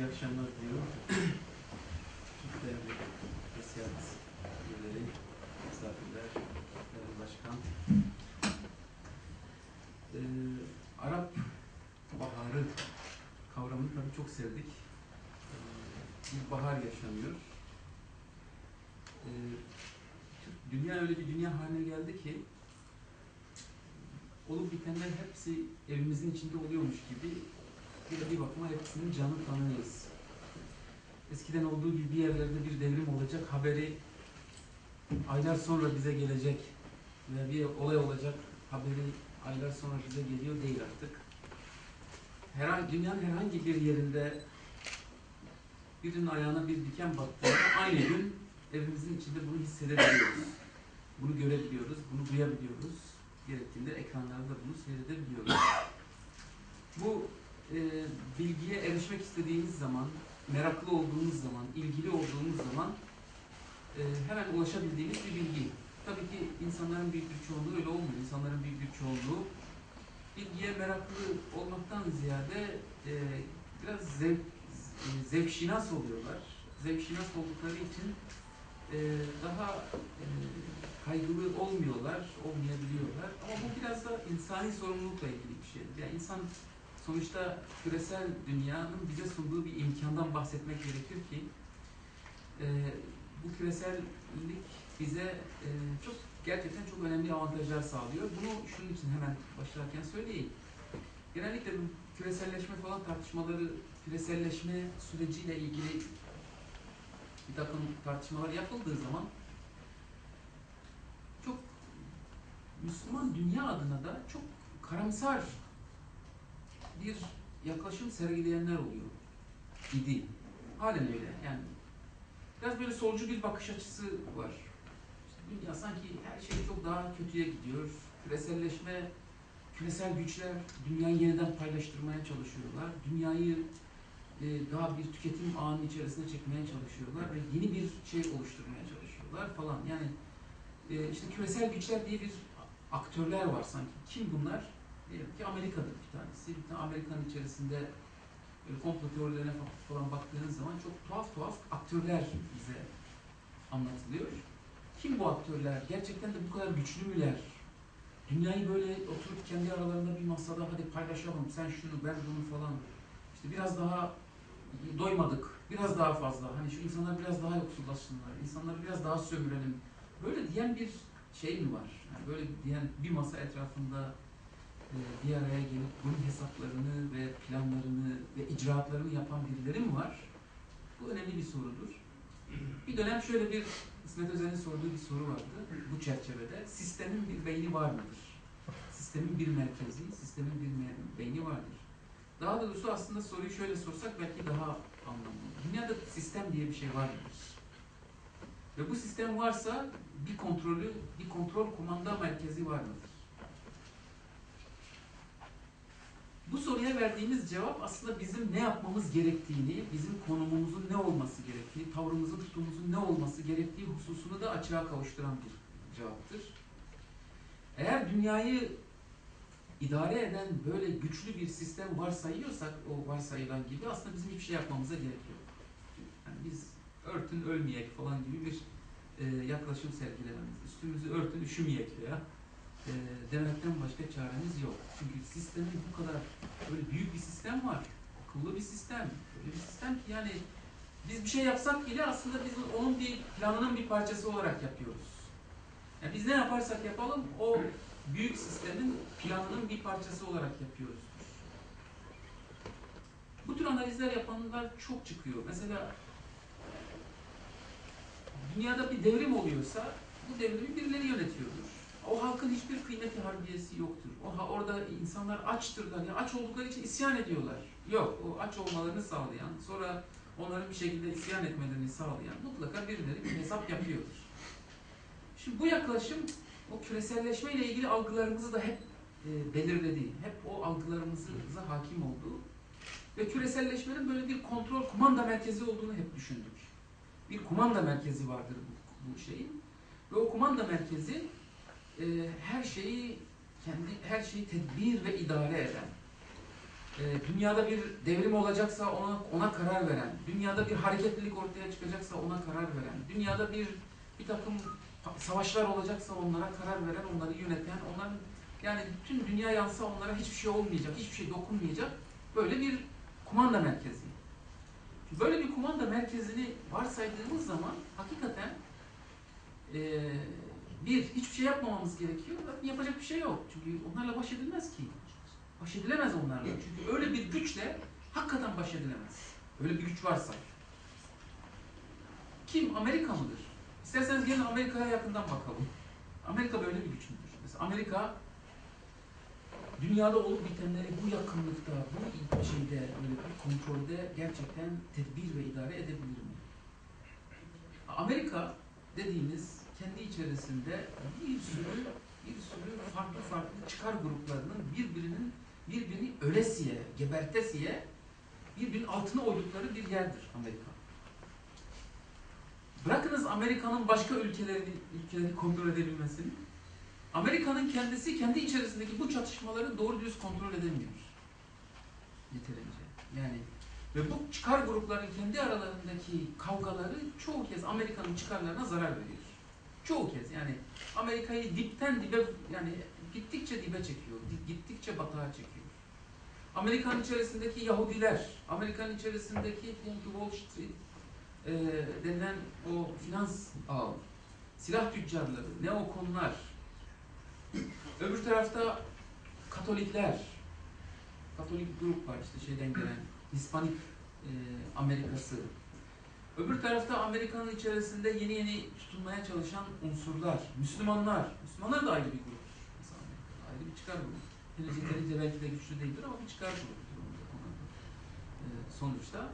iyi akşamlar diliyorum. Çok değerli nasihat üyeleri, misafirler, değerli başkan. Ee, Arap baharı kavramını tabii çok sevdik. Ee, bir bahar yaşanıyor. Ee, dünya öyle bir dünya haline geldi ki olup bitenler hepsi evimizin içinde oluyormuş gibi bir bir bakıma hepsinin canı tanıyız. Eskiden olduğu gibi bir yerlerde bir devrim olacak haberi aylar sonra bize gelecek ve bir olay olacak haberi aylar sonra bize geliyor değil artık. Herhangi, dünyanın herhangi bir yerinde birinin ayağına bir diken battığında aynı gün evimizin içinde bunu hissedebiliyoruz. Bunu görebiliyoruz, bunu duyabiliyoruz. Gerektiğinde ekranlarda bunu seyredebiliyoruz. Bu e, bilgiye erişmek istediğimiz zaman, meraklı olduğumuz zaman, ilgili olduğumuz zaman e, hemen ulaşabildiğimiz bir bilgi. Tabii ki insanların büyük bir çoğunluğu öyle olmuyor. İnsanların büyük bir çoğunluğu bilgiye meraklı olmaktan ziyade e, biraz zev, e, zevkşinas oluyorlar. Zevkşinas oldukları için e, daha e, kaygılı olmuyorlar, olmayabiliyorlar. Ama bu biraz da insani sorumlulukla ilgili bir şeydir. Yani insan sonuçta küresel dünyanın bize sunduğu bir imkandan bahsetmek gerekir ki e, bu küresellik bize e, çok gerçekten çok önemli avantajlar sağlıyor. Bunu şunun için hemen başlarken söyleyeyim. Genellikle bu küreselleşme falan tartışmaları, küreselleşme süreciyle ilgili bir takım tartışmalar yapıldığı zaman çok Müslüman dünya adına da çok karamsar bir yaklaşım sergileyenler oluyor. İdi. Halen öyle. Yani biraz böyle solcu bir bakış açısı var. İşte dünya sanki her şey çok daha kötüye gidiyor. Küreselleşme, küresel güçler dünyayı yeniden paylaştırmaya çalışıyorlar. Dünyayı e, daha bir tüketim ağının içerisine çekmeye çalışıyorlar ve yeni bir şey oluşturmaya çalışıyorlar falan. Yani e, işte küresel güçler diye bir aktörler var sanki. Kim bunlar? Diyelim ki Amerika'dır bir tanesi. Bir tane Amerika'nın içerisinde böyle komplo teorilerine falan baktığınız zaman çok tuhaf tuhaf aktörler bize anlatılıyor. Kim bu aktörler? Gerçekten de bu kadar güçlü müler? Dünyayı böyle oturup kendi aralarında bir masada hadi paylaşalım, sen şunu, ben bunu falan. İşte biraz daha doymadık, biraz daha fazla. Hani şu insanlar biraz daha yoksullaşsınlar, insanları biraz daha sömürelim. Böyle diyen bir şey mi var? Yani böyle diyen bir masa etrafında bir araya gelip bunun hesaplarını ve planlarını ve icraatlarını yapan birileri mi var? Bu önemli bir sorudur. Bir dönem şöyle bir İsmet Özel'in sorduğu bir soru vardı bu çerçevede. Sistemin bir beyni var mıdır? Sistemin bir merkezi, sistemin bir beyni vardır. Daha doğrusu aslında soruyu şöyle sorsak belki daha anlamlı. Dünyada sistem diye bir şey var mıdır? Ve bu sistem varsa bir kontrolü, bir kontrol kumanda merkezi var mıdır? Bu soruya verdiğimiz cevap aslında bizim ne yapmamız gerektiğini, bizim konumumuzun ne olması gerektiği, tavrımızın, tutumumuzun ne olması gerektiği hususunu da açığa kavuşturan bir cevaptır. Eğer dünyayı idare eden böyle güçlü bir sistem varsayıyorsak, o varsayılan gibi aslında bizim hiçbir şey yapmamıza gerek yok. Yani biz örtün ölmeyek falan gibi bir e, yaklaşım sergilememiz. Üstümüzü örtün üşümeyek veya e, demekten başka çaremiz yok. Çünkü sistemin bu kadar böyle büyük bir sistem var. Akıllı bir sistem. Böyle bir sistem ki yani biz bir şey yapsak bile aslında biz onun bir planının bir parçası olarak yapıyoruz. Yani biz ne yaparsak yapalım o büyük sistemin planının bir parçası olarak yapıyoruz. Bu tür analizler yapanlar çok çıkıyor. Mesela dünyada bir devrim oluyorsa bu devrimi birileri yönetiyordur. O halkın hiçbir kıymeti harbiyesi yoktur. O orada insanlar açtırlar. Yani aç oldukları için isyan ediyorlar. Yok. O aç olmalarını sağlayan, sonra onların bir şekilde isyan etmelerini sağlayan mutlaka birileri bir hesap yapıyordur. Şimdi bu yaklaşım o küreselleşme ile ilgili algılarımızı da hep e, belirledi. Hep o algılarımıza hakim oldu. Ve küreselleşmenin böyle bir kontrol, kumanda merkezi olduğunu hep düşündük. Bir kumanda merkezi vardır bu, bu şeyin. Ve o kumanda merkezi e, her şeyi kendi her şeyi tedbir ve idare eden, e, dünyada bir devrim olacaksa ona, ona karar veren, dünyada bir hareketlilik ortaya çıkacaksa ona karar veren, dünyada bir bir takım savaşlar olacaksa onlara karar veren, onları yöneten, onların yani bütün dünya yansa onlara hiçbir şey olmayacak, hiçbir şey dokunmayacak böyle bir kumanda merkezi. Böyle bir kumanda merkezini varsaydığımız zaman hakikaten eee bir, hiçbir şey yapmamamız gerekiyor. Yapacak bir şey yok. Çünkü onlarla baş edilmez ki. Baş edilemez onlarla. Çünkü öyle bir güçle hakikaten baş edilemez. Öyle bir güç varsa. Kim? Amerika mıdır? İsterseniz gelin Amerika'ya yakından bakalım. Amerika böyle bir güç müdür? Mesela Amerika dünyada olup bitenleri bu yakınlıkta, bu şeyde, böyle bir kontrolde gerçekten tedbir ve idare edebilir mi? Amerika dediğimiz kendi içerisinde bir sürü bir sürü farklı farklı çıkar gruplarının birbirinin birbirini ölesiye, gebertesiye birbirinin altına oydukları bir yerdir Amerika. Bırakınız Amerika'nın başka ülkelerini, ülkelerini kontrol edebilmesini. Amerika'nın kendisi kendi içerisindeki bu çatışmaları doğru düz kontrol edemiyor. Yeterince. Yani ve bu çıkar grupların kendi aralarındaki kavgaları çoğu kez Amerika'nın çıkarlarına zarar veriyor. Çoğu kez yani Amerika'yı dipten dibe yani gittikçe dibe çekiyor, gittikçe batağa çekiyor. Amerika'nın içerisindeki Yahudiler, Amerika'nın içerisindeki Wall Street e, denilen o finans ağı, silah tüccarları, neokonlar, öbür tarafta Katolikler, Katolik grup var işte şeyden gelen, Hispanik e, Amerikası, Öbür tarafta Amerika'nın içerisinde yeni yeni tutunmaya çalışan unsurlar, Müslümanlar. Müslümanlar da ayrı bir grup. Mesela ayrı bir çıkar grubu. Henüz yeterince belki de güçlü değildir ama bir çıkar grubudur ee, sonuçta.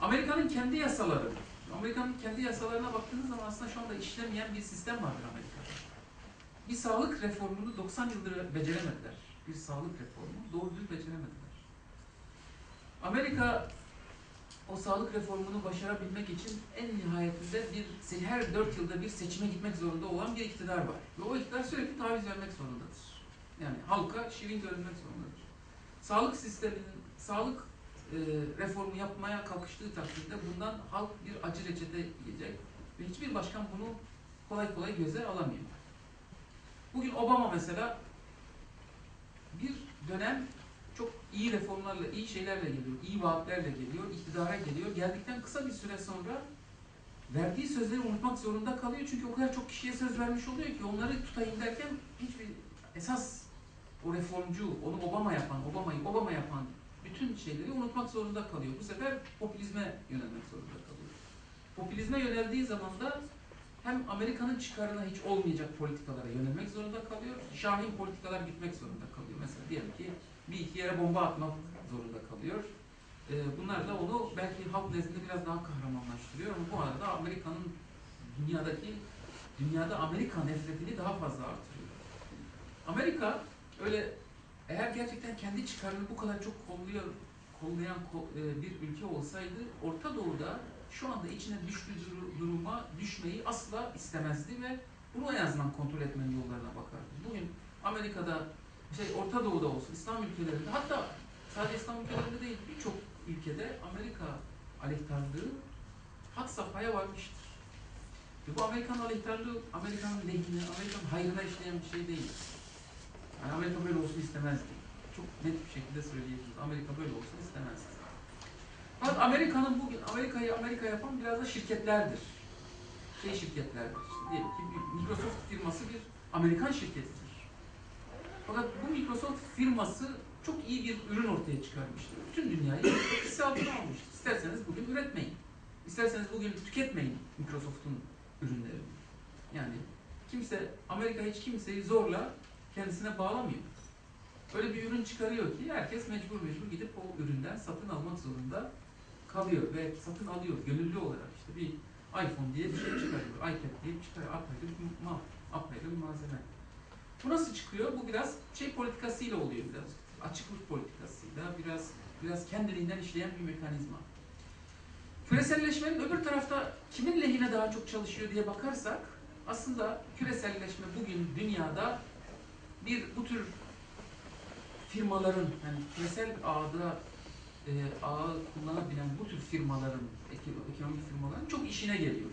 Amerika'nın kendi yasaları. Amerika'nın kendi yasalarına baktığınız zaman aslında şu anda işlemeyen bir sistem vardır Amerika'da. Bir sağlık reformunu 90 yıldır beceremediler. Bir sağlık reformu doğru düz beceremediler. Amerika o sağlık reformunu başarabilmek için en nihayetinde bir her dört yılda bir seçime gitmek zorunda olan bir iktidar var. Ve o iktidar sürekli taviz vermek zorundadır. Yani halka şirin görünmek zorundadır. Sağlık sisteminin, sağlık e, reformu yapmaya kalkıştığı takdirde bundan halk bir acı reçete yiyecek ve hiçbir başkan bunu kolay kolay göze alamıyor. Bugün Obama mesela bir dönem çok iyi reformlarla, iyi şeylerle geliyor, iyi vaatlerle geliyor, iktidara geliyor. Geldikten kısa bir süre sonra verdiği sözleri unutmak zorunda kalıyor. Çünkü o kadar çok kişiye söz vermiş oluyor ki onları tutayım derken hiçbir esas o reformcu, onu Obama yapan, Obama'yı Obama yapan bütün şeyleri unutmak zorunda kalıyor. Bu sefer popülizme yönelmek zorunda kalıyor. Popülizme yöneldiği zaman da hem Amerika'nın çıkarına hiç olmayacak politikalara yönelmek zorunda kalıyor, şahin politikalar gitmek zorunda kalıyor. Mesela diyelim ki bir yere bomba atmak zorunda kalıyor. E, bunlar da onu belki halk nezdinde biraz daha kahramanlaştırıyor ama bu arada Amerika'nın dünyadaki dünyada Amerika nefretini daha fazla artırıyor. Amerika öyle eğer gerçekten kendi çıkarını bu kadar çok kolluyor, kollayan e, bir ülke olsaydı Orta Doğu'da şu anda içine düştüğü duruma düşmeyi asla istemezdi ve bunu en azından kontrol etmenin yollarına bakardı. Bugün Amerika'da şey Orta Doğu'da olsun, İslam ülkelerinde hatta sadece İslam ülkelerinde değil birçok ülkede Amerika aleyhtarlığı hat safhaya varmıştır. Ve bu Amerikan aleyhtarlığı Amerika'nın lehine, Amerika'nın hayrına işleyen bir şey değil. Yani Amerika böyle olsun istemezdi. Çok net bir şekilde söyleyebiliriz. Amerika böyle olsun istemezdi. Fakat Amerika'nın bugün Amerika'yı Amerika yapan biraz da şirketlerdir. Şey şirketlerdir. İşte diyelim ki Microsoft firması bir Amerikan şirketidir. Fakat bu Microsoft firması çok iyi bir ürün ortaya çıkarmıştır. Bütün dünyayı altına almıştır. İsterseniz bugün üretmeyin. İsterseniz bugün tüketmeyin Microsoft'un ürünlerini. Yani kimse, Amerika hiç kimseyi zorla kendisine bağlamıyor. Öyle bir ürün çıkarıyor ki herkes mecbur mecbur gidip o üründen satın almak zorunda kalıyor ve satın alıyor gönüllü olarak işte bir iPhone diye bir şey çıkarıyor, iPad diye bir çıkarıyor, apayrı bir mal, apayrı bir malzeme. Bu nasıl çıkıyor? Bu biraz şey politikasıyla oluyor biraz. Açıklık politikasıyla, biraz biraz kendiliğinden işleyen bir mekanizma. Küreselleşmenin öbür tarafta kimin lehine daha çok çalışıyor diye bakarsak aslında küreselleşme bugün dünyada bir bu tür firmaların, yani küresel ağda e, ağı kullanabilen bu tür firmaların, eko- ekonomik firmaların çok işine geliyor.